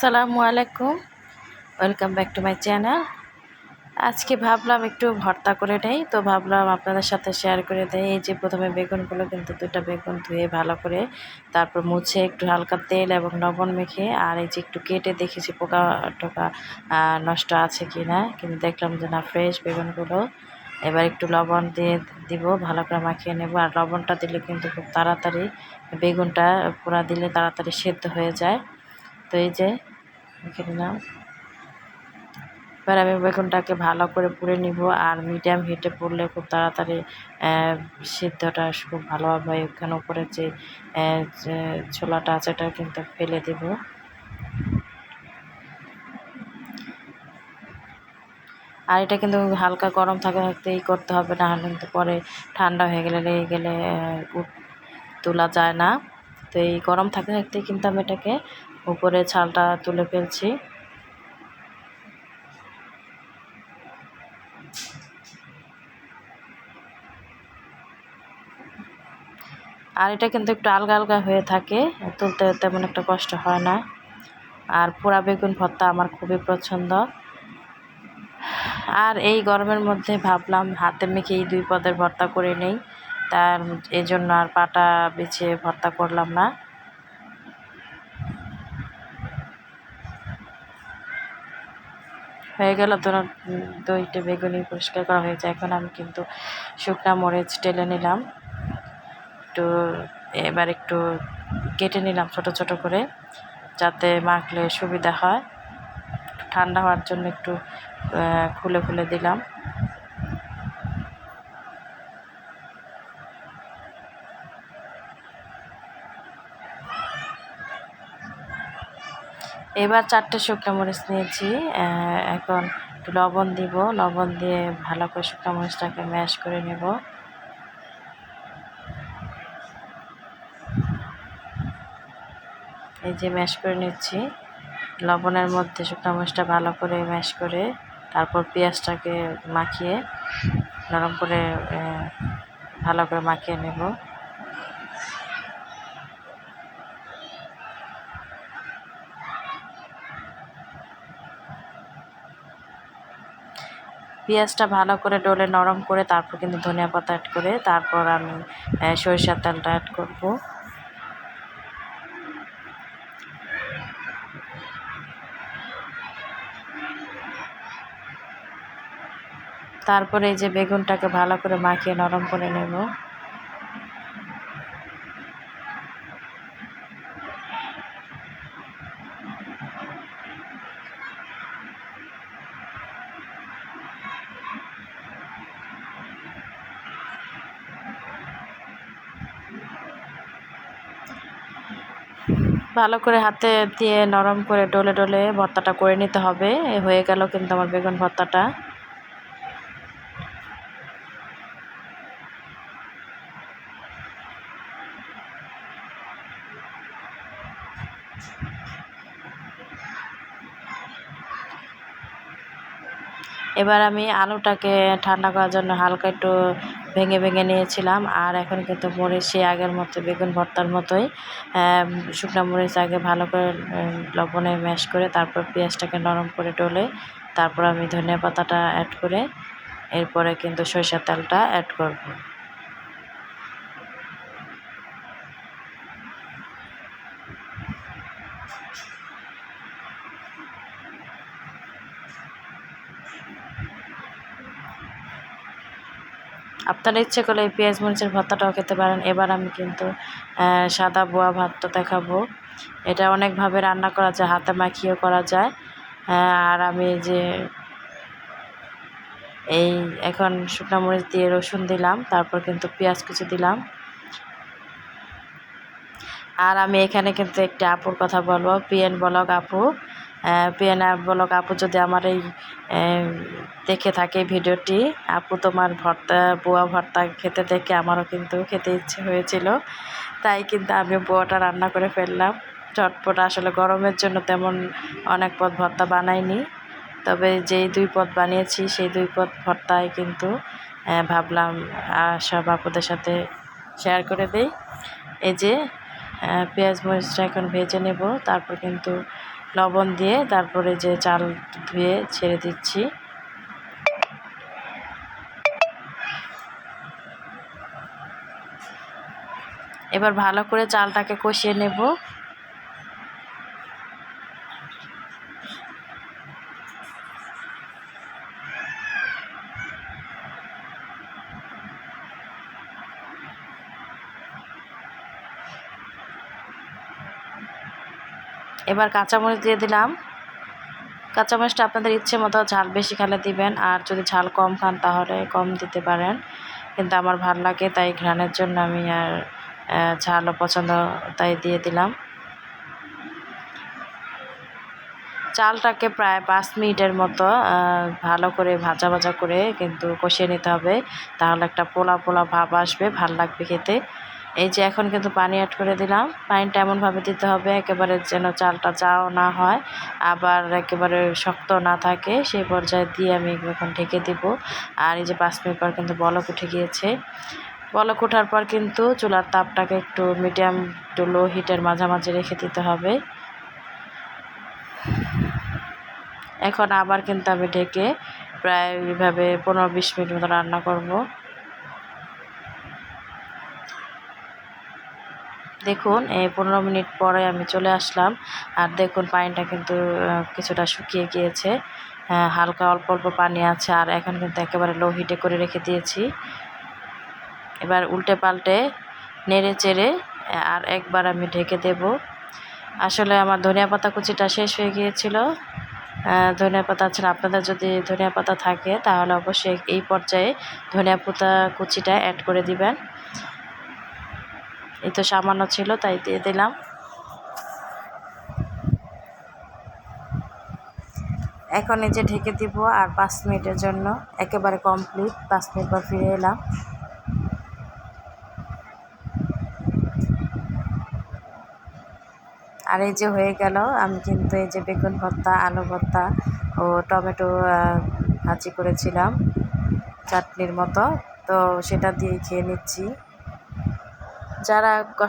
আসসালামু আলাইকুম। Welcome back to my channel আজকে ভাবলাম একটু ভর্তা করে নেই, তো ভাবলাম আপনাদের সাথে শেয়ার করে দেয় এই যে প্রথমে বেগুনগুলো কিন্তু দুটা বেগুন ধুয়ে ভালো করে তারপর মুছে একটু হালকা তেল এবং লবণ মেখে আর এই যে একটু কেটে দেখেছি পোকা টোকা নষ্ট আছে কি না কিন্তু দেখলাম যে না ফ্রেশ বেগুনগুলো। এবার একটু লবণ দিয়ে দিব, ভালো করে মাখিয়ে নেব। আর লবণটা দিলে কিন্তু খুব তাড়াতাড়ি বেগুনটা পোড়া দিলে তাড়াতাড়ি সেদ্ধ হয়ে যায়। তো এই যে মেখে নিলাম। এবার আমি বেগুনটাকে ভালো করে পুড়ে নিব আর মিডিয়াম হিটে পুড়লে খুব তাড়াতাড়ি সিদ্ধটা খুব ভালোভাবে হয়। ওখানে উপরে যে ছোলাটা আছে এটা কিন্তু ফেলে দিব। আর এটা কিন্তু হালকা গরম থাকা থাকতেই করতে হবে, না হলে কিন্তু পরে ঠান্ডা হয়ে গেলে, লেগে গেলে তোলা যায় না। তো এই গরম থাকতে থাকতেই কিন্তু আমি এটাকে উপরে ছালটা তুলে ফেলছি। আর এটা কিন্তু একটু আলগা আলগা হয়ে থাকে, তুলতে তেমন একটা কষ্ট হয় না। আর পোড়া বেগুন ভর্তা আমার খুবই পছন্দ। আর এই গরমের মধ্যে ভাবলাম হাতে মেখে এই দুই পদের ভর্তা করে নেই, তার এই জন্য আর পাটা বিছিয়ে ভর্তা করলাম না। হয়ে গেল। তো দইটা বেগুনি পরিষ্কার করা হয়েছে। এখন আমি কিন্তু শুকনা মরিচ টেলে নিলাম। একটু এবার একটু কেটে নিলাম ছোট ছোট করে, যাতে মাখলে সুবিধা হয়। ঠান্ডা হওয়ার জন্য একটু খুলে খুলে দিলাম। এবার চারটে শুকনো মরিচ নিয়েছি এখন একটু লবণ দিব, লবণ দিয়ে ভালো করে শুকনো মরিচটাকে ম্যাশ করে নেব। এই যে ম্যাশ করে নিচ্ছি, লবণের মধ্যে শুকনো মরিচটা ভালো করে ম্যাশ করে তারপর পেঁয়াজটাকে মাখিয়ে নরম করে ভালো করে মাখিয়ে নেব। পেঁয়াজটা ভালো করে ডলে নরম করে তারপর কিন্তু ধনিয়া পাতা অ্যাড করে তারপর আমি সরিষার তেলটা অ্যাড করব। তারপরে এই যে বেগুনটাকে ভালো করে মাখিয়ে নরম করে নেব। ভালো করে হাতে দিয়ে নরম করে ডলে ডলে ভর্তাটা করে নিতে হবে। হয়ে গেল কিন্তু আমার বেগুন ভর্তাটা। এবার আমি আলুটাকে ঠান্ডা করার জন্য হালকা একটু ভেঙে ভেঙে নিয়েছিলাম। আর এখন কিন্তু মরিচ আগের মতো, বেগুন ভর্তার মতোই। শুকনো মরিচ আগে ভালো করে লবণে ম্যাশ করে তারপর পেঁয়াজটাকে নরম করে ডলে তারপর আমি ধনিয়া পাতাটা অ্যাড করে এরপরে কিন্তু সরিষার তেলটা অ্যাড করব। আপনারা ইচ্ছে করলে এই পেঁয়াজ মরিচের ভর্তাটাও খেতে পারেন। এবার আমি কিন্তু সাদা বোয়া ভাতটা দেখাবো। এটা অনেকভাবে রান্না করা যায়, হাতে মাখিয়েও করা যায়। আর আমি যে, এই এখন শুকনো মরিচ দিয়ে রসুন দিলাম, তারপর কিন্তু পেঁয়াজ কুচি দিলাম। আর আমি এখানে কিন্তু একটি আপুর কথা বলব, পিএন বলক আপু। পিএন বলক আপু যদি আমার এই দেখে থাকে ভিডিওটি, আপু তোমার ভর্তা, বুয়া ভর্তা খেতে দেখে আমারও কিন্তু খেতে ইচ্ছে হয়েছিল। তাই কিন্তু আমি বুয়াটা রান্না করে ফেললাম। চটপট আসলে গরমের জন্য তেমন অনেক পদ ভর্তা বানাইনি। তবে যেই দুই পদ বানিয়েছি, সেই দুই পদ ভর্তায় কিন্তু ভাবলাম সব আপুদের সাথে শেয়ার করে দেই। এই যে পেঁয়াজ মরিচটা এখন ভেজে নেব, তারপর কিন্তু লবণ দিয়ে তারপরে যে চাল ধুয়ে ছেড়ে দিচ্ছি। এবার ভালো করে চালটাকে কষিয়ে নেব। এবার কাঁচামরিচ দিয়ে দিলাম। কাঁচামরিচটা আপনাদের ইচ্ছে মতো ঝাল বেশি খেলে দিবেন, আর যদি ঝাল কম খান তাহলে কম দিতে পারেন। কিন্তু আমার ভালো লাগে, তাই ঘ্রাণের জন্য আমি আর ঝালও পছন্দ, তাই দিয়ে দিলাম। চালটাকে প্রায় পাঁচ মিনিটের মতো ভালো করে ভাজা ভাজা করে কিন্তু কষিয়ে নিতে হবে। তাহলে একটা পোলা পোলা ভাব আসবে, ভালো লাগবে খেতে। এই যে এখন কিন্তু পানি অ্যাড করে দিলাম। পানিটা এমনভাবে দিতে হবে, একেবারে যেন চালটা চাও না হয়, আবার একেবারে শক্ত না থাকে, সেই পর্যায়ে দিয়ে আমি এখন ঢেকে দিব। আর এই যে পাঁচ মিনিট পর কিন্তু বলক উঠে গিয়েছে। বলক ওঠার পর কিন্তু চুলার তাপটাকে একটু মিডিয়াম টু লো হিটের মাঝামাঝি রেখে দিতে হবে। এখন আবার কিন্তু আমি ঢেকে প্রায় এইভাবে পনেরো বিশ মিনিট মতো রান্না করব। দেখুন, এই পনেরো মিনিট পরে আমি চলে আসলাম। আর দেখুন, পানিটা কিন্তু কিছুটা শুকিয়ে গিয়েছে। হালকা অল্প অল্প পানি আছে। আর এখন কিন্তু একেবারে লো হিটে করে রেখে দিয়েছি। এবার উল্টে পাল্টে নেড়ে চেড়ে, আর একবার আমি ঢেকে দেব। আসলে আমার ধনিয়া পাতা কুচিটা শেষ হয়ে গিয়েছিল। ধনিয়া পাতা ছাড়া আপনাদের যদি ধনিয়া পাতা থাকে, তাহলে অবশ্যই এই পর্যায়ে ধনিয়া পাতা কুচিটা অ্যাড করে দিবেন। এই তো সামান্য ছিল, তাই দিয়ে দিলাম। এখন এই যে ঢেকে দিব আর পাঁচ মিনিটের জন্য, একেবারে কমপ্লিট পাঁচ মিনিট পর ফিরে এলাম। আর এই যে হয়ে গেল, আমি কিন্তু এই যে বেগুন ভর্তা, আলু ভর্তা ও টমেটো ভাজি করেছিলাম, চাটনির মতো। তো সেটা দিয়ে খেয়ে নিচ্ছি। যারা